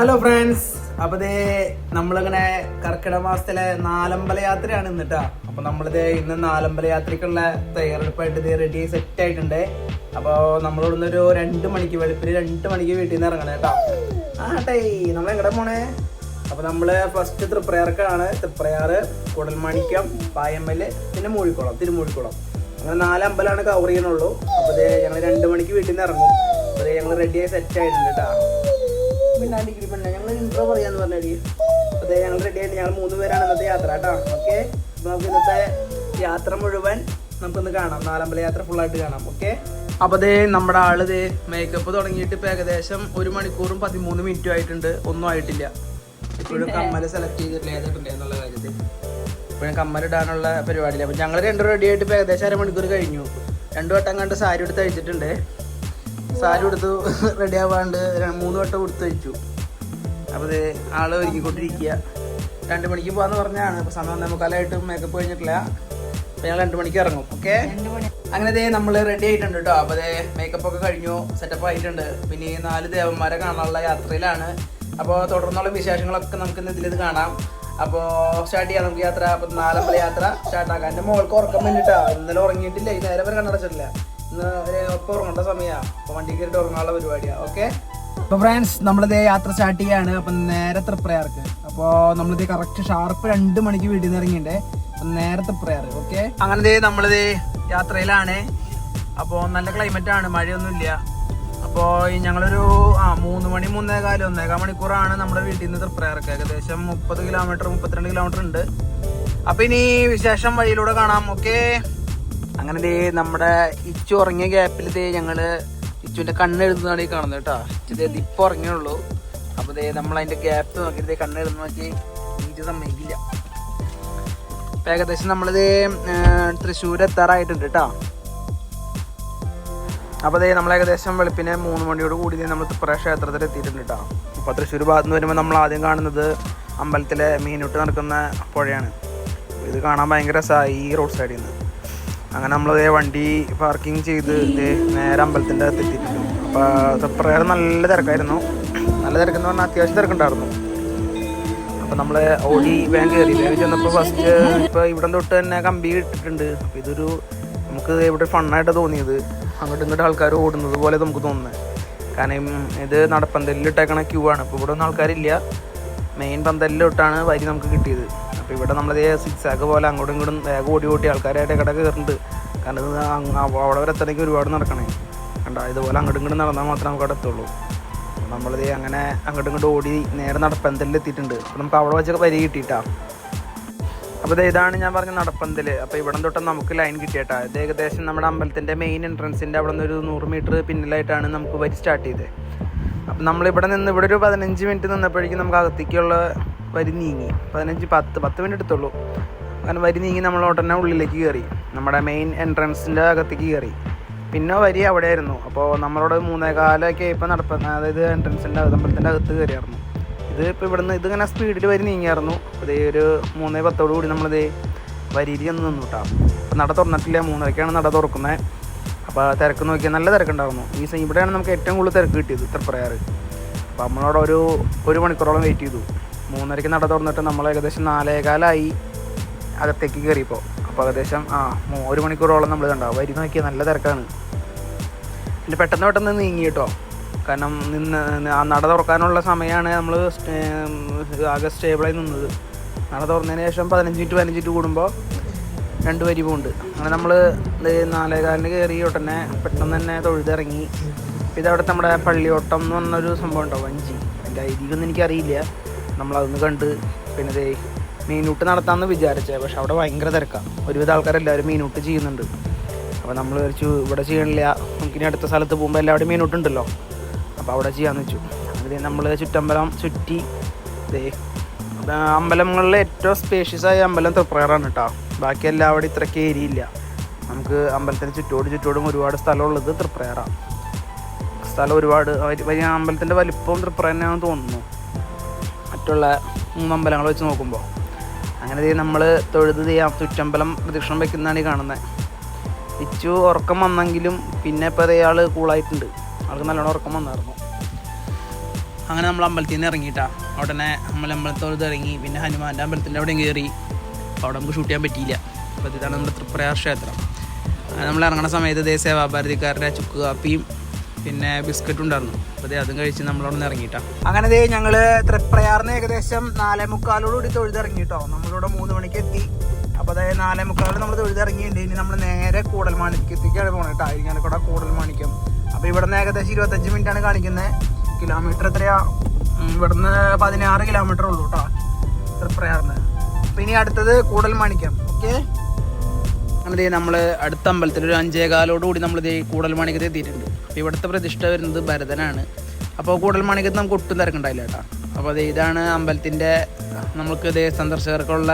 Hello friends അപ്പൊ ദേ നമ്മളിങ്ങനെ കർക്കിടക മാസത്തിലെ നാലമ്പല യാത്രയാണ് ഇന്നിട്ടാ. അപ്പൊ നമ്മളിത് ഇന്ന് നാലമ്പല യാത്രക്കുള്ള തയ്യാറെടുപ്പായിട്ട് ഇത് റെഡി സെറ്റ് ആയിട്ടുണ്ട്. അപ്പൊ നമ്മളിവിടുന്ന് ഒരു രണ്ട് മണിക്ക് വെളുപ്പിന് രണ്ട് മണിക്ക് വീട്ടിൽ നിന്ന് ഇറങ്ങണം കേട്ടോ. ആ ടൈ നമ്മൾ എങ്ങടെ പോണേ? അപ്പൊ നമ്മൾ ഫസ്റ്റ് തൃപ്രയാർക്കാണ്. തൃപ്രയാറ് കുടൽമാണിക്കം പായമ്മൽ പിന്നെ മൂഴിക്കുളം തിരുമൂഴിക്കുളം. അങ്ങനെ നാലമ്പലാണ് കവർ ചെയ്യണുള്ളൂ അപ്പൊ ഞങ്ങൾ രണ്ട് മണിക്ക് വീട്ടിൽ നിന്ന് ഇറങ്ങും. അപ്പൊ ഞങ്ങൾ റെഡിയായി സെറ്റ് ആയിട്ടുണ്ട് കേട്ടോ. മിണ്ടാണ്ടിരിക്കണ പെണ്ണെ ഞങ്ങൾ ഇൻട്രോ പറയാന്ന് പറഞ്ഞടി അതെ ഞങ്ങൾ റെഡി ആയിട്ട് ഞങ്ങൾ മൂന്ന് പേരാണ് ഇന്നത്തെ യാത്ര കേട്ടോ. ഓക്കെ നമുക്ക് ഇന്നത്തെ യാത്ര മുഴുവൻ നമുക്കൊന്ന് കാണാം. നാലമ്പല യാത്ര ഫുള്ളായിട്ട് കാണാം. ഓക്കെ അപ്പൊ ദേ നമ്മുടെ ആൾ ദേ മേക്കപ്പ് തുടങ്ങിയിട്ട് ഇപ്പൊ ഏകദേശം ഒരു മണിക്കൂറും പതിമൂന്ന് മിനിറ്റും ആയിട്ടുണ്ട്. ഒന്നും ആയിട്ടില്ല. ഇപ്പോഴും കമ്മൽ സെലക്ട് ചെയ്തിട്ടില്ല. എന്നുള്ള കാര്യത്തിൽ. ഇപ്പോഴും കമ്മലിടാനുള്ള പരിപാടിയില്ല. അപ്പൊ ഞങ്ങൾ രണ്ടും റെഡി ആയിട്ട് ഇപ്പൊ ഏകദേശം അരമണിക്കൂർ കഴിഞ്ഞു. രണ്ടു വട്ടം കണ്ട് സാരി എടുത്ത് അഴിച്ചിട്ടുണ്ട്. സാരി എടുത്തു റെഡി ആവാണ്ട് മൂന്ന് വട്ടം കൊടുത്തു വെച്ചു. അപ്പോൾ ഇത് ആൾ ഒരുക്കിക്കൊണ്ടിരിക്കുക രണ്ട് മണിക്ക് പോകാന്ന് പറഞ്ഞാണ്. ഇപ്പൊ സമയം നമുക്കാലായിട്ട് മേക്കപ്പ് കഴിഞ്ഞിട്ടില്ല. അപ്പൊ ഞങ്ങൾ രണ്ട് മണിക്ക് ഇറങ്ങും. ഓക്കെ അങ്ങനെ ദേ നമ്മൾ റെഡി ആയിട്ടുണ്ട് കേട്ടോ അപ്പോൾ അതേ മേക്കപ്പ് ഒക്കെ കഴിഞ്ഞു സെറ്റപ്പ് ആയിട്ടുണ്ട്. പിന്നെ ഈ നാല് ദേവന്മാരെ കാണാനുള്ള യാത്രയിലാണ്. അപ്പോൾ തുടർന്നുള്ള വിശേഷങ്ങളൊക്കെ നമുക്ക് ഇന്ന് ഇതിലിത് കാണാം. അപ്പോൾ സ്റ്റാർട്ട് ചെയ്യാം നമുക്ക് യാത്ര. അപ്പോൾ നാലമ്പല യാത്ര സ്റ്റാർട്ട് ആക്കാം. എന്റെ മോൾക്ക് ഉറക്കം വേണ്ടിട്ടാ ഇന്നലെ ഉറങ്ങിയിട്ടില്ല. ഈ നേരം വരെ കണ്ണടച്ചിട്ടില്ല. ഇന്ന് ഒപ്പം ഉറങ്ങേണ്ട സമയമാണ് അപ്പോൾ വണ്ടി കയറിയിട്ട് ഉറങ്ങാനുള്ള പരിപാടിയാണ് ഓക്കെ അപ്പോൾ ഫ്രണ്ട്സ് നമ്മളിത് യാത്ര സ്റ്റാർട്ട് ചെയ്യാണ്. അപ്പം നേരെ തൃപ്രയാർക്ക് അപ്പോൾ നമ്മളിത് കറക്റ്റ് ഷാർപ്പ് രണ്ട് മണിക്ക് വീട്ടിൽ നിന്ന് ഇറങ്ങിയിട്ടുണ്ട്. നേരെ തൃപ്രയാർ ഓക്കെ അങ്ങനെ ദേ നമ്മളിത് യാത്രയിലാണ്. അപ്പോൾ നല്ല ക്ലൈമറ്റ് ആണ്. മഴയൊന്നുമില്ല അപ്പോൾ ഞങ്ങളൊരു ആ മൂന്ന് മണി മൂന്നേകാൽ ഒന്നേകാൽ മണിക്കൂറാണ് നമ്മുടെ വീട്ടിൽ നിന്ന് തൃപ്രയാർക്ക്. ഏകദേശം മുപ്പത് കിലോമീറ്റർ മുപ്പത്തിരണ്ട് കിലോമീറ്റർ ഉണ്ട്. അപ്പൊ ഇനി വിശേഷം വഴിയിലൂടെ കാണാം. ഓക്കെ അങ്ങനെ ദേ നമ്മുടെ ഇച്ചു ഉറങ്ങിയ ഗ്യാപ്പിൽ ദേ ഞങ്ങൾ ഇച്ചുവിന്റെ കണ്ണ് എഴുതുന്നതാണ് ഈ കാണുന്നത് കേട്ടോ. ഇച്ചു ദേ ഇപ്പൊ ഉറങ്ങിയുള്ളൂ. അപ്പൊ ദേ നമ്മൾ അതിന്റെ ഗ്യാപ്പ് നോക്കി കണ്ണെഴുതുന്ന നോക്കി. ഇച്ചു സമ്മതിക്കില്ല. ഇപ്പൊ ഏകദേശം നമ്മളിത് തൃശ്ശൂർ എത്താറായിട്ടുണ്ട് കേട്ടോ. അപ്പൊ ദേ നമ്മൾ ഏകദേശം വെളുപ്പിനെ മൂന്ന് മണിയോട് കൂടി നമ്മൾ തൃപ്പുറ ക്ഷേത്രത്തിൽ എത്തിയിട്ടുണ്ട് കേട്ടോ. ഇപ്പൊ തൃശ്ശൂർ ഭാഗത്ത് നിന്ന് വരുമ്പോൾ നമ്മൾ ആദ്യം കാണുന്നത് അമ്പലത്തിലെ മീനുട്ട് നടക്കുന്ന പുഴയാണ്. ഇത് കാണാൻ ഭയങ്കര ഈ റോഡ് സൈഡിൽ നിന്ന് അങ്ങനെ നമ്മൾ ദേ വണ്ടി പാർക്കിംഗ് ചെയ്ത് നേരെ അമ്പലത്തിന്റെ അകത്ത് എത്തിയിട്ടുണ്ട്. അപ്പോൾ തുപ്പറയാറ് നല്ല തിരക്കായിരുന്നു. നല്ല തിരക്കെന്ന് പറഞ്ഞാൽ അത്യാവശ്യം തിരക്കുണ്ടായിരുന്നു. അപ്പോൾ നമ്മൾ ഓടി വേഗം കയറി വേഗം ചെന്നപ്പോൾ ഫസ്റ്റ് ഇപ്പോൾ ഇവിടെ തൊട്ട് തന്നെ കമ്പി ഇട്ടിട്ടുണ്ട്. അപ്പോൾ ഇതൊരു നമുക്ക് ഇവിടെ ഫണ്ണായിട്ട് തോന്നിയത്. അങ്ങോട്ടും ഇങ്ങോട്ടും ആൾക്കാർ ഓടുന്നത് പോലെ നമുക്ക് തോന്നുന്നത് കാരണം ഇത് നടപ്പന്തലിൽ ഇട്ടേക്കണ ക്യൂ ആണ്. ഇപ്പോൾ ഇവിടെ ഒന്നും ആൾക്കാരില്ല. മെയിൻ പന്തലിലോട്ടാണ് വരി നമുക്ക് കിട്ടിയത്. അപ്പോൾ ഇവിടെ നമ്മളത് സിക്സ് ആക്ക് പോലെ അങ്ങോട്ടും ഇങ്ങോട്ടും വേഗം ഓടി ഓടി ആൾക്കാരായിട്ട് ഇടയ്ക്ക് കയറുന്നുണ്ട്. കാരണം ഇത് അവിടെ വരെ എത്തണമെങ്കിൽ ഒരുപാട് നടക്കണേ. കണ്ട? ഇതുപോലെ അങ്ങോട്ടും ഇങ്ങോട്ടും നടന്നാൽ മാത്രമേ നമുക്ക് അവിടെ എത്തുള്ളൂ. നമ്മളിത് അങ്ങനെ അങ്ങോട്ടും ഇങ്ങോട്ടും ഓടി നേരെ നടപ്പന്തലിൽ എത്തിയിട്ടുണ്ട്. അപ്പോൾ നമുക്ക് അവിടെ വെച്ചൊക്കെ വരി കിട്ടിയിട്ടാ. അപ്പോൾ ഇതാണ് ഞാൻ പറഞ്ഞ നടപ്പന്തൽ അപ്പോൾ ഇവിടെ തൊട്ട് നമുക്ക് ലൈൻ കിട്ടിയിട്ടാ. ഇത് ഏകദേശം നമ്മുടെ അമ്പലത്തിന്റെ മെയിൻ എൻട്രൻസിന്റെ അവിടെ നിന്ന് ഒരു നൂറ് മീറ്റർ പിന്നിലായിട്ടാണ് നമുക്ക് വരി സ്റ്റാർട്ട് ചെയ്തത്. അപ്പം നമ്മളിവിടെ നിന്ന് ഇവിടെ ഒരു പതിനഞ്ച് മിനിറ്റ് നിന്നപ്പോഴേക്കും നമുക്ക് അകത്തേക്കുള്ള വരി നീങ്ങി. പതിനഞ്ച് പത്ത് പത്ത് മിനിറ്റ് എടുത്തുള്ളൂ. അങ്ങനെ വരി നീങ്ങി നമ്മൾ ഉടനെ ഉള്ളിലേക്ക് കയറി. നമ്മുടെ മെയിൻ എൻട്രൻസിന്റെ അകത്തേക്ക് കയറി. പിന്നെ വരി അവിടെ ആയിരുന്നു അപ്പോൾ നമ്മളോട് മൂന്നേകാലൊക്കെ ഇപ്പോൾ നടപ്പ അതായത് എൻട്രൻസിന്റെ അമ്പലത്തിന്റെ അകത്ത് കയറിയായിരുന്നു. ഇത് ഇപ്പോൾ ഇവിടുന്ന് ഇതിങ്ങനെ സ്പീഡിൽ വരി നീങ്ങിയായിരുന്നു. അതേ ഒരു മൂന്നേ പത്തോടു കൂടി നമ്മളിത് വരിയിൽ ഒന്ന് നിന്നു കേട്ടോ അപ്പോൾ നട തുറന്നിട്ടില്ല. മൂന്നരക്കാണ് നട തുറക്കുന്നത് അപ്പോൾ തിരക്ക് നോക്കിയാൽ നല്ല തിരക്കുണ്ടായിരുന്നു. ഈ ഇവിടെയാണ് നമുക്ക് ഏറ്റവും കൂടുതൽ തിരക്ക് കിട്ടിയത് ഇത്ര പറയാറ് അപ്പോൾ നമ്മളവിടെ ഒരു ഒരു മണിക്കൂറോളം വെയിറ്റ് ചെയ്തു. മൂന്നരയ്ക്ക് നട തുറന്നിട്ട് നമ്മൾ ഏകദേശം നാലേകാലായി അകത്തേക്ക് കയറിയപ്പോൾ അപ്പോൾ ഏകദേശം ആ ഒരു മണിക്കൂറോളം നമ്മൾ കണ്ടാവും വരി നോക്കിയാൽ നല്ല തിരക്കാണ്. പിന്നെ പെട്ടെന്ന് പെട്ടെന്ന് നീങ്ങി കേട്ടോ. കാരണം നിന്ന് ആ നട തുറക്കാനുള്ള സമയമാണ് നമ്മൾ ആകെ സ്റ്റേബിളായി നിന്നത്. നട തുറന്നതിന് ശേഷം പതിനഞ്ച് മിനിറ്റ് പതിനഞ്ച് മിനിറ്റ് കൂടുമ്പോൾ രണ്ട് വരി പോകുന്നുണ്ട് അങ്ങനെ നമ്മൾ നാലേകാലിന് കയറി ഉടനെ പെട്ടെന്ന് തന്നെ തൊഴുതിറങ്ങി. ഇതവിടെ നമ്മുടെ പള്ളിയോട്ടം എന്ന് പറഞ്ഞൊരു സംഭവം ഉണ്ടാവും വഞ്ചി. അതിന്റെ ഐതിഹ്യമൊന്നും എനിക്കറിയില്ല. നമ്മളതൊന്ന് കണ്ട് പിന്നെ ദേ മീനൂട്ട് നടത്താമെന്ന് വിചാരിച്ചത് പക്ഷെ അവിടെ ഭയങ്കര തിരക്കാണ് ഒരുവിധ ആൾക്കാരെല്ലാവരും മീനൂട്ട് ചെയ്യുന്നുണ്ട്. അപ്പോൾ നമ്മൾ വിചാരിച്ചു ഇവിടെ ചെയ്യണില്ല. നമുക്കിനി അടുത്ത സ്ഥലത്ത് പോകുമ്പോൾ എല്ലാവരും മീനൂട്ടുണ്ടല്ലോ അപ്പോൾ അവിടെ ചെയ്യാമെന്ന് വെച്ചു. അങ്ങനെ നമ്മൾ ചുറ്റമ്പലം ചുറ്റി ദേ അമ്പലങ്ങളിൽ ഏറ്റവും സ്പേഷ്യസ് ആയ അമ്പലം തൃപ്രയറാണ് കേട്ടോ ബാക്കി എല്ലാവിടെ ഇത്രയ്ക്ക് ഏരിയ ഇല്ല. നമുക്ക് അമ്പലത്തിന് ചുറ്റോട് ചുറ്റോടും ഒരുപാട് സ്ഥലമുള്ളത് തൃപ്രയറാണ് സ്ഥലം ഒരുപാട് വലിയ അമ്പലത്തിന്റെ വലിപ്പവും തൃപ്രയറിനാണെന്ന് തോന്നുന്നു. മറ്റുള്ള അമ്പലങ്ങൾ വെച്ച് നോക്കുമ്പോൾ. അങ്ങനെ നമ്മൾ തൊഴുത് ചെയ്യാം ചുറ്റമ്പലം പ്രദക്ഷിണം വയ്ക്കുന്നതാണ് ഈ കാണുന്നത് ഇച്ചു ഉറക്കം വന്നെങ്കിലും പിന്നെ ഇപ്പോൾ അതേ ആൾ കൂളായിട്ടുണ്ട്. ആൾക്ക് നല്ലോണം ഉറക്കം വന്നായിരുന്നു. അങ്ങനെ നമ്മൾ അമ്പലത്തിൽ നിന്ന് ഇറങ്ങിയിട്ടാ. ഉടനെ നമ്മൾ അമ്പലത്തോട് ഇറങ്ങി. പിന്നെ ഹനുമാന്റെ അമ്പലത്തിന്റെ അവിടെയും കയറി അപ്പോൾ അവിടെ നമുക്ക് ഷൂട്ട് ചെയ്യാൻ പറ്റിയില്ല. അപ്പോൾ ഇതാണ് നമ്മുടെ തൃപ്രയാർ ക്ഷേത്രം. നമ്മൾ ഇറങ്ങുന്ന സമയത്ത് ഇതേ സേവാഭാരതിക്കാരുടെ ചുക്ക് കാപ്പിയും പിന്നെ ബിസ്ക്കറ്റ് ഉണ്ടായിരുന്നു. അപ്പോൾ അതും കഴിച്ച് നമ്മളവിടെ നിന്ന് അങ്ങനെ ദേ ഞങ്ങൾ തൃപ്രയാറിന് ഏകദേശം നാലേ മുക്കാലോടുകൂടി തൊഴുതിറങ്ങിട്ടോ നമ്മളിവിടെ മൂന്ന് മണിക്ക് എത്തി അപ്പോൾ അതായത് നാലേ മുക്കാലോട് നമ്മൾ തൊഴുതിറങ്ങിയിട്ടുണ്ട് ഇനി നമ്മൾ നേരെ കൂടൽമാണിക്യത്തേക്കാണ് പോകണം കേട്ടോ കൂടൽ മാണിക്കും അപ്പോൾ ഇവിടുന്ന് ഏകദേശം ഇരുപത്തഞ്ച് മിനിറ്റ് ആണ് കാണിക്കുന്നത് കിലോമീറ്റർ എത്രയാ? ഇവിടുന്ന് പതിനാറ് കിലോമീറ്റർ ഉള്ളൂ കേട്ടോ തൃപ്രയാറിന് അപ്പൊ ഇനി അടുത്തത് കൂടൽ മാണിക്കം ഓക്കെ? അങ്ങനെ നമ്മൾ അടുത്ത അമ്പലത്തിൽ ഒരു അഞ്ചേകാലോട് കൂടി നമ്മൾ കൂടൽമാണിക്കത്ത് എത്തിയിട്ടുണ്ട്. അപ്പോൾ ഇവിടുത്തെ പ്രതിഷ്ഠ വരുന്നത് ഭരതനാണ്. അപ്പോൾ കൂടൽമാണിക്കത്ത് നമുക്ക് ഒട്ടും തിരക്കുണ്ടായില്ല കേട്ടോ. അപ്പോൾ അത് ഇതാണ് അമ്പലത്തിന്റെ നമുക്ക് ഇതേ സന്ദർശകർക്കുള്ള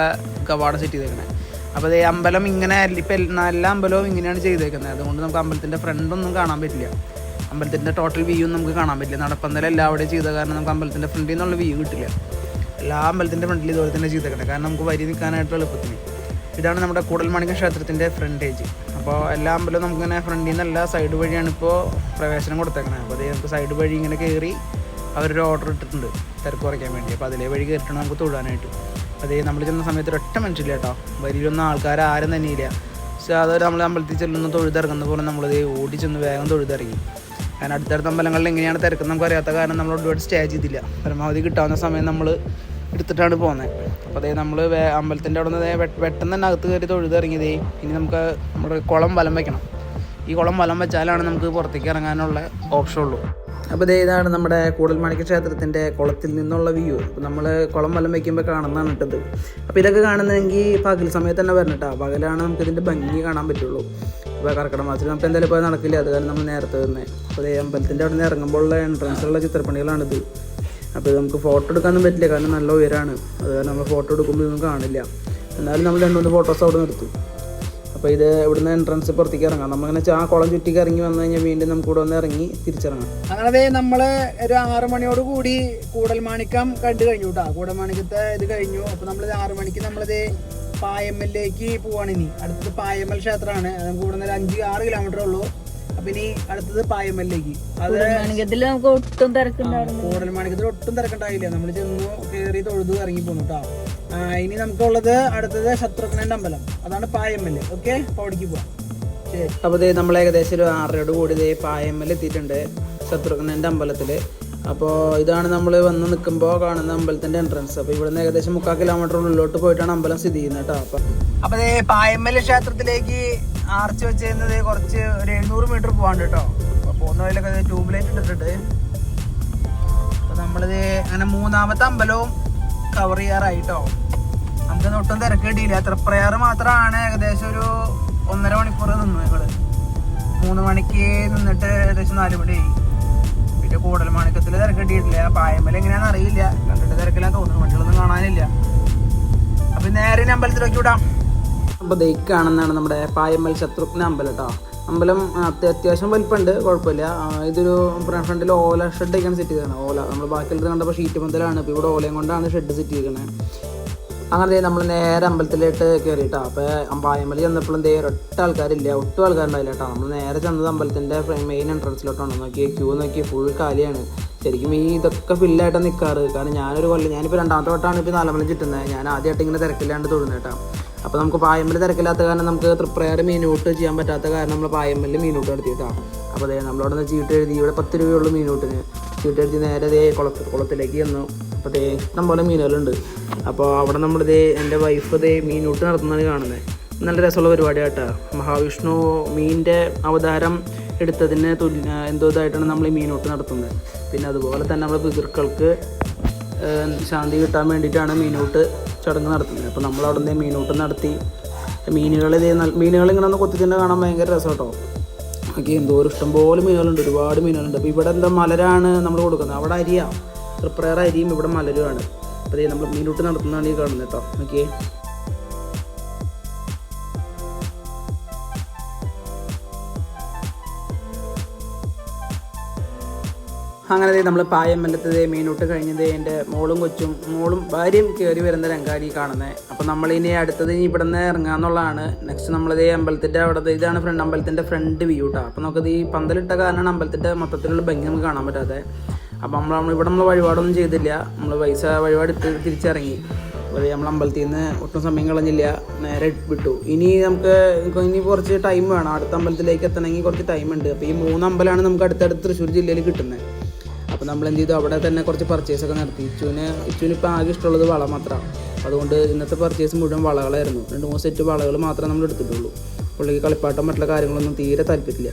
കവാടം സെറ്റ് ചെയ്തേക്കുന്നത് അപ്പോൾ അതേ അമ്പലം ഇങ്ങനെ ഇപ്പം നല്ല അമ്പലവും ഇങ്ങനെയാണ് ചെയ്തേക്കുന്നത്. അതുകൊണ്ട് നമുക്ക് അമ്പലത്തിന്റെ ഫ്രണ്ടൊന്നും കാണാൻ പറ്റില്ല. അമ്പലത്തിന്റെ ടോട്ടൽ വ്യൂ നമുക്ക് കാണാൻ പറ്റില്ല. നടപ്പന്തലം എല്ലാവിടെയും ചെയ്ത കാരണം നമുക്ക് അമ്പലത്തിന്റെ ഫ്രണ്ടിൽ നിന്നുള്ള വ്യൂ കിട്ടില്ല. എല്ലാ അമ്പലത്തിന്റെ ഫ്രണ്ടിൽ ഇതുപോലെ തന്നെ ചെയ്തേക്കണേ. കാരണം നമുക്ക് വരി നിൽക്കാനായിട്ടുള്ള എളുപ്പത്തിന്. ഇതാണ് നമ്മുടെ കൂടൽമാണിക്യം ക്ഷേത്രത്തിന്റെ ഫ്രണ്ടേജ് അപ്പോൾ എല്ലാ അമ്പലവും നമുക്കിങ്ങനെ ഫ്രണ്ടിൽ നിന്നല്ല സൈഡ് വഴിയാണ് ഇപ്പോൾ പ്രവേശനം കൊടുത്തേക്കുന്നത് അപ്പോൾ അതേ നമുക്ക് സൈഡ് വഴി ഇങ്ങനെ കയറി അവരൊരു ഓർഡർ ഇട്ടിട്ടുണ്ട് തിരക്ക് കുറയ്ക്കാൻ വേണ്ടി. അപ്പോൾ അതിലേ വഴി കയറിയിട്ടാണ് നമുക്ക് തൊഴാനായിട്ട് അതേ നമ്മൾ ചെന്ന സമയത്ത് ഒരൊറ്റ മനുഷ്യരില്ല കേട്ടോ. വലിയൊന്നും ആൾക്കാർ ആരും തന്നെ ഇല്ല പക്ഷേ അത് നമ്മൾ അമ്പലത്തിൽ ചെല്ലുന്ന തൊഴുതിറങ്ങുന്ന പോലെ നമ്മളത് ഓടി ചെന്ന് വേഗം തൊഴുതിറങ്ങി. കാരണം അടുത്തടുത്ത അമ്പലങ്ങളിൽ എങ്ങനെയാണ് തിരക്കുന്നത് നമുക്ക് അറിയാത്ത കാരണം നമ്മൾ ഒരുപാട് സ്റ്റേ ചെയ്തില്ല. പരമാവധി കിട്ടാവുന്ന സമയം നമ്മൾ എടുത്തിട്ടാണ് പോകുന്നത് അപ്പോൾ അതേ നമ്മൾ അമ്പലത്തിന്റെ അവിടെ നിന്ന് പെട്ടെന്ന് തന്നെ അകത്ത് കയറി തൊഴുതിറങ്ങിയതേ ഇനി നമുക്ക് നമ്മുടെ കുളം വലം വയ്ക്കണം ഈ കുളം വലം വെച്ചാലാണ് നമുക്ക് പുറത്തേക്ക് ഇറങ്ങാനുള്ള ഓപ്ഷൻ ഉള്ളൂ. അപ്പോൾ ഇതേ ഇതാണ് നമ്മുടെ കൂടൽമാണിക്യ ക്ഷേത്രത്തിന്റെ കുളത്തിൽ നിന്നുള്ള വ്യൂ. അപ്പോൾ നമ്മൾ കുളം വലം വയ്ക്കുമ്പോൾ കാണുന്നതാണ് ഇട്ടത്. അപ്പോൾ ഇതൊക്കെ കാണുന്നതെങ്കിൽ പകൽ സമയത്ത് തന്നെ വരണം പകലാണ് നമുക്ക് ഇതിന്റെ ഭംഗി കാണാൻ പറ്റുള്ളൂ. ഇപ്പോൾ കർക്കിടക മാസത്തിൽ നമുക്ക് എന്തായാലും ഇപ്പോൾ നടക്കില്ല. അത് കാരണം നമ്മൾ നേരത്തെ വരുന്നത് അപ്പോൾ അമ്പലത്തിന്റെ അവിടെ നിന്ന് ഇറങ്ങുമ്പോഴുള്ള എൻട്രൻസിലുള്ള ചിത്രപ്പണികളാണിത്. അപ്പോൾ നമുക്ക് ഫോട്ടോ എടുക്കാനൊന്നും പറ്റില്ല കാരണം നല്ല ഉയരാണ്. അത് കാരണം നമ്മൾ ഫോട്ടോ എടുക്കുമ്പോൾ ഇതൊന്നും കാണില്ല. എന്നാലും നമ്മൾ രണ്ട് മൂന്ന് ഫോട്ടോസ് അവിടെ നിർത്തും. അപ്പോൾ ഇത് ഇവിടുന്ന് എൻട്രൻസ് പുറത്തേക്ക് ഇറങ്ങാം. നമ്മളിങ്ങനെ ആ കുളം ചുറ്റിക്ക് ഇറങ്ങി വന്നു കഴിഞ്ഞാൽ വീണ്ടും നമുക്ക് ഇവിടെ വന്ന് ഇറങ്ങി തിരിച്ചിറങ്ങാം. അങ്ങനെ നമ്മൾ ഒരു ആറ് മണിയോട് കൂടി കൂടൽമാണിക്കം കണ്ടു കഴിഞ്ഞു കേട്ടോ കൂടൽമാണിക്കത്തെ ഇത് കഴിഞ്ഞു. അപ്പോൾ നമ്മൾ ആറ് മണിക്ക് നമ്മളിത് പായമ്മലിലേക്ക് പോവാണ് ഇനി. അടുത്തത് പായമ്മൽ ക്ഷേത്രമാണ്. നമുക്ക് ഇവിടെ അഞ്ച് ആറ് കിലോമീറ്റർ ഉള്ളൂ. ഇനി അടുത്തത് പായമല്ലേക്ക്. അത് മാണിക്യത്തിൽ നമുക്ക് ഒട്ടും തിരക്കുണ്ടായിരുന്നു കൂടൽ മാണിക്കത്തിൽ ഒട്ടും തിരക്കുണ്ടായില്ല നമ്മൾ ചെന്നു കയറി തൊഴുതു ഇറങ്ങി പോന്നു കേട്ടോ ഇനി നമുക്കുള്ളത് അടുത്തത് ശത്രുഘ്നന്റെ അമ്പലം. അതാണ് പായമല്ലേ. ഓക്കെ? അപ്പോൾ അവിടേക്ക് പോവാം. അപ്പൊ അപ്പോൾ ദേ നമ്മൾ ഏകദേശം ഒരു ആറരയോട് കൂടി ദേ പായമ്മൽ എത്തിയിട്ടുണ്ട് ശത്രുഘ്നന്റെ അമ്പലത്തിൽ അപ്പോൾ ഇതാണ് നമ്മൾ വന്ന് നിൽക്കുമ്പോൾ കാണുന്ന അമ്പലത്തിന്റെ എൻട്രൻസ് അപ്പോൾ ഇവിടുന്ന് ഏകദേശം മുക്കാൽ കിലോമീറ്റർ ഉള്ളിലോട്ട് പോയിട്ടാണ് അമ്പലം സ്ഥിതി ചെയ്യുന്നത് കേട്ടോ. അപ്പം അപ്പോൾ പായമ്മല ക്ഷേത്രത്തിലേക്ക് ആർച്ച് വെച്ചിരുന്നത് കുറച്ച് ഒരു എഴുന്നൂറ് മീറ്റർ പോകാണ്ട് കേട്ടോ. അപ്പോൾ പോകുന്ന വഴിയിലൊക്കെ ട്യൂബ് ലൈറ്റ് ഇട്ടിട്ടുണ്ട്. അപ്പോൾ നമ്മളിത് അങ്ങനെ മൂന്നാമത്തെ അമ്പലവും കവർ ചെയ്യാറായി ചെയ്യാറായിട്ടോ നമുക്ക് ഒട്ടും തിരക്ക് കിട്ടിയില്ല. തൃപ്രയാർ മാത്രമാണ് ഏകദേശം ഒരു ഒന്നര മണിക്കൂർ നിന്നു ഞങ്ങൾ മൂന്ന് മണിക്ക് നിന്നിട്ട് ഏകദേശം നാല് മണിയായി. പിന്നെ കൂടൽ മാണിക്കത്തിൽ തിരക്കിട്ടിട്ടില്ല ആ പായമ്മൽ എങ്ങനെയാണെന്ന് അറിയില്ല. കണ്ടിട്ട് തിരക്കില്ലാൻ തോന്നുന്നു. വണ്ടികളൊന്നും കാണാനില്ല. അപ്പൊ നേരെ അമ്പലത്തിലേക്ക് വിടാം. അപ്പോൾ കാണുന്നതാണ് നമ്മുടെ പായമ്പൽ ശത്രുഘ്ന അമ്പലം കേട്ടോ അമ്പലം അത്യാവശ്യം വലിപ്പമുണ്ട്. കുഴപ്പമില്ല. ഇതൊരു ഫ്രണ്ടിൽ ഓല ഷെഡ് ഷെഡൊക്കെയാണ് സെറ്റ് ചെയ്തതാണ്. ഓല നമ്മൾ ബാക്കിയുള്ളത് കണ്ടപ്പോൾ ഷീറ്റ് പന്തലാണ് ഇപ്പോൾ ഇവിടെ ഓലയും കൊണ്ടാണ് ഷെഡ് സെറ്റ് ചെയ്തിരിക്കുന്നത് അങ്ങനെ നമ്മൾ നേരെ അമ്പലത്തിലോട്ട് കയറിയിട്ടാ അപ്പോൾ അമ്പായമ്പലി ചെന്നപ്പോഴും ദേ ഒറ്റ ആൾക്കാരില്ല. ഒട്ടും ആൾക്കാരുണ്ടായില്ല കേട്ടോ. നമ്മൾ നേരെ ചെന്നത് അമ്പലത്തിന്റെ മെയിൻ എൻട്രൻസിലോട്ടാണ് നോക്കി ക്യൂ നോക്കി ഫുൾ കാലിയാണ്. ശരിക്കും ഈ ഇതൊക്കെ ഫില്ലായിട്ടാണ് നിൽക്കാറ് കാരണം ഞാനൊരു കൊല്ലം ഞാനിപ്പോൾ രണ്ടാമത്തെ വട്ടമാണ് ഇപ്പോൾ നാലമ്പലം ചുറ്റുന്നത് ഞാൻ ആദ്യമായിട്ട് ഇങ്ങനെ തിരക്കില്ലാണ്ട് തൊടുന്നത് കേട്ടോ. അപ്പോൾ നമുക്ക് പായമ്പലി തിരക്കില്ലാത്ത കാരണം നമുക്ക് തൃപ്രയാറ് മീനൂട്ട് ചെയ്യാൻ പറ്റാത്ത കാരണം നമ്മൾ പായമ്പലി മീനൂട്ട് നടത്തിയിട്ടാണ് അപ്പോൾ അതേ നമ്മളവിടെ നിന്ന് ചീട്ട് എഴുതി ഇവിടെ പത്ത് രൂപയുള്ള മീനൂട്ടിന് ചീട്ട് എഴുതി നേരെ ദേ കുളത്ത് കുളത്തിലേക്ക് ചെന്നു. അപ്പോൾ ദേ ഇഷ്ടംപോലെ മീനുകളുണ്ട്. അപ്പോൾ അവിടെ നമ്മൾ ദേ എന്റെ വൈഫ് ദേ മീനൂട്ട് നടത്തുന്നതാണ് കാണുന്നത് നല്ല രസമുള്ള പരിപാടി കേട്ടോ മഹാവിഷ്ണു മീനിന്റെ അവതാരം എടുത്തതിന് തുല്യ എന്തോ ഇതായിട്ടാണ് നമ്മൾ ഈ മീനൂട്ട് നടത്തുന്നത് പിന്നെ അതുപോലെ തന്നെ നമ്മുടെ പിതൃക്കൾക്ക് ശാന്തി കിട്ടാൻ വേണ്ടിയിട്ടാണ് മീനൂട്ട് ചടങ്ങ് നടത്തുന്നത് അപ്പോൾ നമ്മൾ അവിടെ നിന്ന് മീനൂട്ട് നടത്തി മീനുകൾ ഇതേ മീനുകൾ ഇങ്ങനെ ഒന്ന് കൊത്തി തന്നെ കാണാൻ ഭയങ്കര രസം കേട്ടോ ഓക്കെ ഒരു ഇഷ്ടംപോലെ മീനുകളുണ്ട്. ഒരുപാട് മീനുകളുണ്ട്. അപ്പോൾ ഇവിടെ എന്താ മലരാണ് നമ്മൾ കൊടുക്കുന്നത്? അവിടെ അരിയാ. തൃപ്രയർ അരിയും ഇവിടെ മലരുമാണ് അപ്പോൾ നമ്മൾ മീനൂട്ട് നടത്തുന്നതാണ് ഈ കാണുന്നത് കേട്ടോ. ഓക്കെ അങ്ങനെ നമ്മൾ പായം പായമ്പലത്തത് മീനൂട്ട് കഴിഞ്ഞത് എന്റെ മോളും കൊച്ചും മോളും ഭാര്യയും കയറി വരുന്ന രംഗാരി കാണുന്നത്. അപ്പോൾ നമ്മളിനി അടുത്തത് ഇനി ഇവിടെ നിന്ന് ഇറങ്ങാന്നുള്ളതാണ് നെക്സ്റ്റ് നമ്മളത് അമ്പലത്തിന്റെ അവിടെ ഇതാണ് ഫ്രണ്ട് അമ്പലത്തിന്റെ ഫ്രണ്ട് വ്യൂ അപ്പോൾ നമുക്കത് ഈ പന്തലിട്ട കാരണമാണ് അമ്പലത്തിന്റെ മൊത്തത്തിലുള്ള ഭംഗി നമുക്ക് കാണാൻ പറ്റാതെ അപ്പോൾ നമ്മൾ നമ്മൾ ഇവിടെ നമ്മൾ വഴിപാടൊന്നും ചെയ്തില്ല. നമ്മൾ പൈസ വഴിപാട് തിരിച്ചിറങ്ങി. അപ്പോൾ നമ്മൾ അമ്പലത്തിൽ നിന്ന് ഒട്ടും സമയം കളഞ്ഞില്ല. നേരെ വിട്ടു. ഇനി നമുക്ക് ഇനി കുറച്ച് ടൈം വേണം. അടുത്ത അമ്പലത്തിലേക്ക് എത്തണമെങ്കിൽ കുറച്ച് ടൈം ഉണ്ട്. അപ്പോൾ ഈ മൂന്ന് അമ്പലമാണ് നമുക്ക് അടുത്തടുത്ത് തൃശ്ശൂർ ജില്ലയിൽ കിട്ടുന്നത്. അപ്പോൾ നമ്മൾ എന്ത് ചെയ്തു? അവിടെ തന്നെ കുറച്ച് പർച്ചേസ് ഒക്കെ നടത്തി ഇച്ചുവിന് ഇച്ചുവിന് ഇപ്പോൾ ആകെ ഇഷ്ടമുള്ളത് വള മാത്രമാണ് അതുകൊണ്ട് ഇന്നത്തെ പർച്ചേസ് മുഴുവൻ വളകളായിരുന്നു. രണ്ട് മൂന്ന് സെറ്റ് വളകൾ മാത്രമേ നമ്മൾ എടുത്തിട്ടുള്ളൂ. പുള്ളിക്ക് കളിപ്പാട്ടം മറ്റുള്ള കാര്യങ്ങളൊന്നും തീരെ താല്പര്യമില്ല.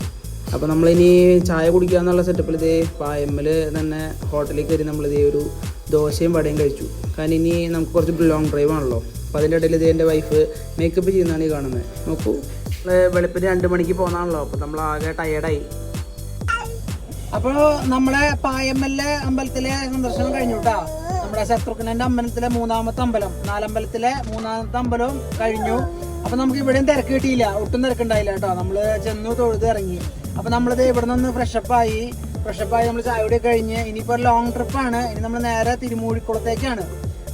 അപ്പോൾ നമ്മളിനി ചായ കുടിക്കുക എന്നുള്ള സെറ്റപ്പിൽ ഇതേ പായമ്മൽ തന്നെ ഹോട്ടലിൽ കയറി നമ്മൾ നമ്മളിതേ ഒരു ദോശയും വടയും കഴിച്ചു. കാരണം ഇനി നമുക്ക് കുറച്ച് ലോങ് ഡ്രൈവ് ആണല്ലോ. അപ്പോൾ അതിന്റെ ഇടയിൽ ഇതേ എന്റെ വൈഫ് മേക്കപ്പ് ചെയ്യുന്നതാണ് ഈ കാണുന്നത് നോക്കൂ. വെളുപ്പിന് രണ്ട് മണിക്ക് പോകുന്നതാണല്ലോ അപ്പോൾ നമ്മൾ ആകെ ടയേർഡായി അപ്പോൾ നമ്മുടെ പായമ്മലിലെ അമ്പലത്തിലെ സന്ദർശനം കഴിഞ്ഞു കേട്ടോ നമ്മുടെ ശത്രുഘ്നന്റെ അമ്പലത്തിലെ മൂന്നാമത്തെ അമ്പലം. നാലമ്പലത്തിലെ മൂന്നാമത്തെ അമ്പലവും കഴിഞ്ഞു. അപ്പോൾ നമുക്ക് ഇവിടെയും തിരക്ക് കിട്ടിയില്ല. ഒട്ടും തിരക്കുണ്ടായില്ല കേട്ടോ നമ്മൾ ചെന്നു തൊഴുത് ഇറങ്ങി. അപ്പൊ നമ്മളിത് ഇവിടെ നിന്ന് ഫ്രഷപ്പായി. ഫ്രഷപ്പായി നമ്മൾ ചായ കൂടി കഴിഞ്ഞ് ഇനിയിപ്പോ ലോങ് ട്രിപ്പാണ് ഇനി നമ്മൾ നേരെ തിരുമൂഴിക്കുളത്തേക്കാണ്.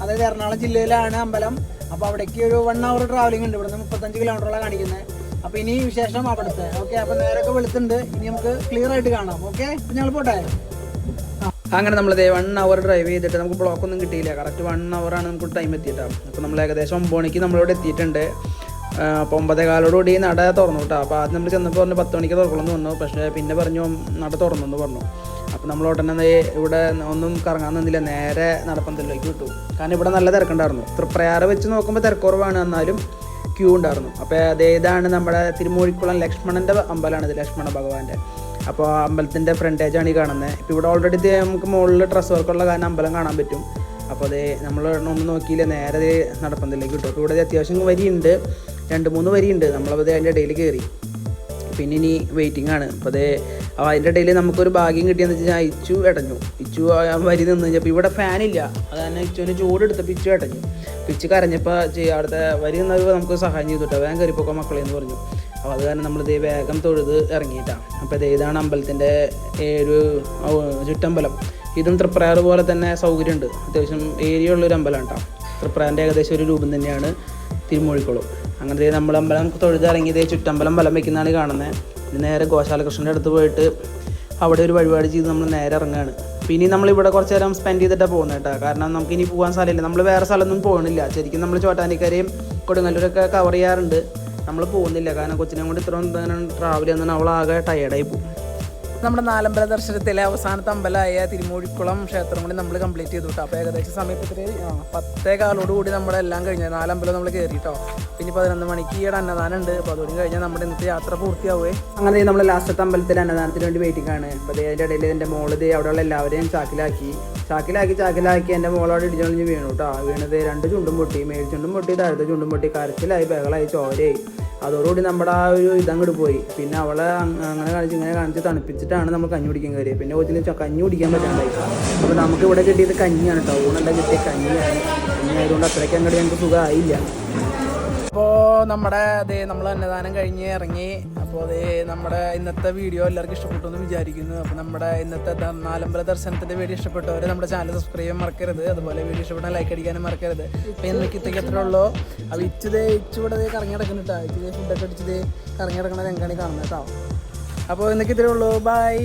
അതായത് എറണാകുളം ജില്ലയിലാണ് അമ്പലം. അപ്പൊ അവിടേക്ക് ഒരു വൺ അവർ ട്രാവലിംഗ് ഉണ്ട്. ഇവിടെ നിന്ന് മുപ്പത്തഞ്ച് കിലോമീറ്ററോളം കാണിക്കുന്നത് അപ്പൊ ഇനി വിശേഷം അവിടുത്തെ. ഓക്കെ അപ്പൊ നേരൊക്കെ വെളുത്തുണ്ട്. ഇനി നമുക്ക് ക്ലിയർ ആയിട്ട് കാണാം. ഓക്കെ ഞങ്ങൾ പോട്ടെ? അങ്ങനെ നമ്മൾ ദേ വൺ അവർ ഡ്രൈവ് ചെയ്തിട്ട് നമുക്ക് ബ്ലോക്ക് ഒന്നും കിട്ടിയില്ല. കറക്റ്റ് വൺ ആണ് നമുക്ക് ടൈം എത്തിയിട്ടാണ് അപ്പോൾ നമ്മൾ ഏകദേശം ഒമ്പത് മണിക്ക് നമ്മളിവിടെ എത്തിയിട്ടുണ്ട്. അപ്പോൾ ഒമ്പതേ കാലോടുകൂടി നട തുറന്നു കേട്ടോ. അപ്പോൾ ആദ്യം നമ്മൾ ചെന്നപ്പോൾ പറഞ്ഞു പത്ത് മണിക്ക് തുറക്കണമെന്ന് പറഞ്ഞു പക്ഷേ പിന്നെ പറഞ്ഞു നട തുറന്നെന്ന് പറഞ്ഞു. അപ്പോൾ നമ്മൾ ഉടനെ ഇവിടെ ഒന്നും കറങ്ങാൻ നിന്നില്ല. നേരെ നടപ്പന്തലിലേക്ക് വിട്ടു. കാരണം ഇവിടെ നല്ല തിരക്കുണ്ടായിരുന്നു. തൃപ്രയാറ് വെച്ച് നോക്കുമ്പോൾ തിരക്കുറവാണ്. എന്നാലും ക്യൂ ഉണ്ടായിരുന്നു. അപ്പോൾ അതേ ഇതാണ് നമ്മുടെ തിരുമൂഴിക്കുളം ലക്ഷ്മണന്റെ അമ്പലമാണ് ഇത് ലക്ഷ്മണ ഭഗവാന്റെ. അപ്പോൾ അമ്പലത്തിന്റെ ഫ്രണ്ടേജാണ് ഈ കാണുന്നത് ഇപ്പോൾ ഇവിടെ ഓൾറെഡി നമുക്ക് മുകളിൽ ഡ്രസ് വർക്കുള്ള കാരണം അമ്പലം കാണാൻ പറ്റും. അപ്പോൾ അതേ നമ്മൾ ഒന്നും നോക്കിയില്ല നേരെ നടപ്പന്തല്ലേ കിട്ടും ഇവിടെ അത്യാവശ്യം വരിയുണ്ട്. രണ്ട് മൂന്ന് വരിയുണ്ട്. നമ്മളത് അതിന്റെ ഇടയിൽ കയറി. പിന്നെ ഇനി വെയിറ്റിംഗ് ആണ്. അപ്പോൾ അതേ അതിന്റെ ഇടയിൽ നമുക്കൊരു ഭാഗ്യം കിട്ടിയെന്ന് വെച്ചാൽ ഇച്ചു ഇടഞ്ഞു. ഇച്ചു വരി നിന്ന് കഴിഞ്ഞപ്പോൾ ഇവിടെ ഫാനില്ല അത് തന്നെ ഇച്ചുവിന് ചൂടെടുത്തപ്പോൾ ഇച്ചു ഇടഞ്ഞു. ഇച്ചു കരഞ്ഞപ്പോൾ അവിടുത്തെ വരി നിന്നവർ നമുക്ക് സഹായം ചെയ്തു കേട്ടോ. വേഗം കയറിപ്പോക്കോ മക്കളെ എന്ന് പറഞ്ഞു. അപ്പോൾ അത് കാരണം നമ്മളിതേ വേഗം തൊഴുത് ഇറങ്ങിയിട്ടാണ്. അപ്പോൾ ഇത് ഇതാണ് അമ്പലത്തിന്റെ ഒരു ചുറ്റമ്പലം. ഇതും തൃപ്രയാറ് പോലെ തന്നെ സൗകര്യമുണ്ട്. അത്യാവശ്യം ഏരിയ ഉള്ളൊരു അമ്പലമാണ് കേട്ടോ. തൃപ്രയാറിന്റെ ഏകദേശം ഒരു രൂപം തന്നെയാണ് തിരുമൂഴിക്കുളം. അങ്ങനെ ദേ നമ്മൾ അമ്പലം തൊഴുത് ഇറങ്ങിയതേ ചുറ്റമ്പലം വലം വെക്കുന്നതാണ് കാണുന്നത് പിന്നെ നേരെ ഗോശാലകൃഷ്ണന്റെ അടുത്ത് പോയിട്ട് അവിടെ ഒരു വഴിപാട് ചെയ്ത് നമ്മൾ നേരെ ഇറങ്ങുകയാണ്. പിന്നെ നമ്മൾ ഇവിടെ കുറച്ച് നേരം സ്പെൻഡ് ചെയ്തിട്ടാണ് പോകുന്നത് കേട്ടോ. കാരണം നമുക്ക് ഇനി പോകാൻ സ്ഥലമില്ല. നമ്മൾ വേറെ സ്ഥലമൊന്നും പോകണില്ല. ശരിക്കും നമ്മൾ ചോട്ടാനിക്കരയും കൊടുങ്ങല്ലൂരൊക്കെ കവർ ചെയ്യാറുണ്ട്. നമ്മൾ പോകുന്നില്ല. കാരണം കൊച്ചിനെ കൊണ്ട് ഇത്രയും ട്രാവൽ ചെയ്യുന്ന അവളാകെ ടയേർഡായി പോകും. നമ്മുടെ നാലമ്പല ദർശനത്തിലെ അവസാനത്തെ അമ്പലമായ തിരുമൂഴിക്കുളം ക്ഷേത്രം കൂടി നമ്മൾ കംപ്ലീറ്റ് ചെയ്തു കേട്ടോ അപ്പോൾ ഏകദേശം സമയത്ത് പത്തേ കാലോട് കൂടി നമ്മളെല്ലാം കഴിഞ്ഞു നാലമ്പലം നമ്മൾ കയറി കേട്ടോ പിന്നെ പതിനൊന്ന് മണിക്ക് ഈയിടെ അന്നദാനം ഉണ്ട്. അപ്പോൾ അതുകൂടി കഴിഞ്ഞാൽ നമ്മുടെ ഇന്നത്തെ യാത്ര പൂർത്തിയാവുകയെ അങ്ങനെ നമ്മൾ ലാസ്റ്റത്തെ അമ്പലത്തിൽ അന്നദാനത്തിന് വേണ്ടി വെയിറ്റിംഗ് ആണ്. അപ്പോൾ അതിന്റെ ഇടയിൽ എന്റെ മോൾ അവിടെയുള്ള എല്ലാവരെയും ചാക്കിലാക്കി. ചാക്കിലാക്കി ചാക്കിലാക്കി എന്റെ മോളോട് ഇടിച്ചൊളിഞ്ഞ് വീണു കേട്ടോ വീണത് രണ്ട് ചുണ്ടും പൊട്ടി മേൽ ചുണ്ടും പൊട്ടി താഴത്തെ ചുണ്ടും പൊട്ടി കരച്ചിലായി ബഹളായി ചോരയായി. അതോടുകൂടി നമ്മുടെ ആ ഒരു ഇതങ്ങോട്ട് പോയി. പിന്നെ അവളെ അങ്ങനെ കാണിച്ച് ഇങ്ങനെ കാണിച്ച് തണുപ്പിച്ചിട്ടാണ് നമ്മൾ കഞ്ഞി കുടിക്കാൻ കയറിയത് പിന്നെ കൊച്ചിന് കഞ്ഞി കുടിക്കാൻ പറ്റാണ്ടായി. അപ്പോൾ നമുക്ക് ഇവിടെ കിട്ടിയത് കഞ്ഞിയാണ് കേട്ടോ ഊണെല്ലാം കിട്ടിയ കഞ്ഞിയാണ്. കഞ്ഞി ആയതുകൊണ്ട് അത്രയ്ക്ക് അങ്ങോട്ട് ഞങ്ങൾക്ക് സുഖമായില്ല അപ്പോൾ നമ്മുടെ അതേ നമ്മൾ അന്നദാനം കഴിഞ്ഞ് ഇറങ്ങി അപ്പോൾ അതേ നമ്മുടെ ഇന്നത്തെ വീഡിയോ എല്ലാവർക്കും ഇഷ്ടപ്പെട്ടു എന്ന് വിചാരിക്കുന്നു. അപ്പോൾ നമ്മുടെ ഇന്നത്തെ നാലമ്പല ദർശനത്തിന്റെ വീഡിയോ ഇഷ്ടപ്പെട്ടവർ നമ്മുടെ ചാനൽ സബ്സ്ക്രൈബ് ചെയ്യാൻ മറക്കരുത്. അതുപോലെ വീഡിയോ ഇഷ്ടപ്പെട്ടാൽ ലൈക്ക് അടിക്കാനും മറക്കരുത്. അപ്പോൾ എനിക്ക് ഇത്രയ്ക്ക് ഉള്ളൂ. അപ്പോൾ ഇച്ചതേ ഇച്ചുകൂടെ കറങ്ങി കിടക്കുന്നു കേട്ടോ ഇച്ചതേ ഫുഡൊക്കെ അടിച്ചത് കറങ്ങി കിടക്കണ രംഗാണി കാണുന്നത് കേട്ടോ അപ്പോൾ ഇന്നൊക്കെ ഇത്രേ ഉള്ളൂ. ബൈ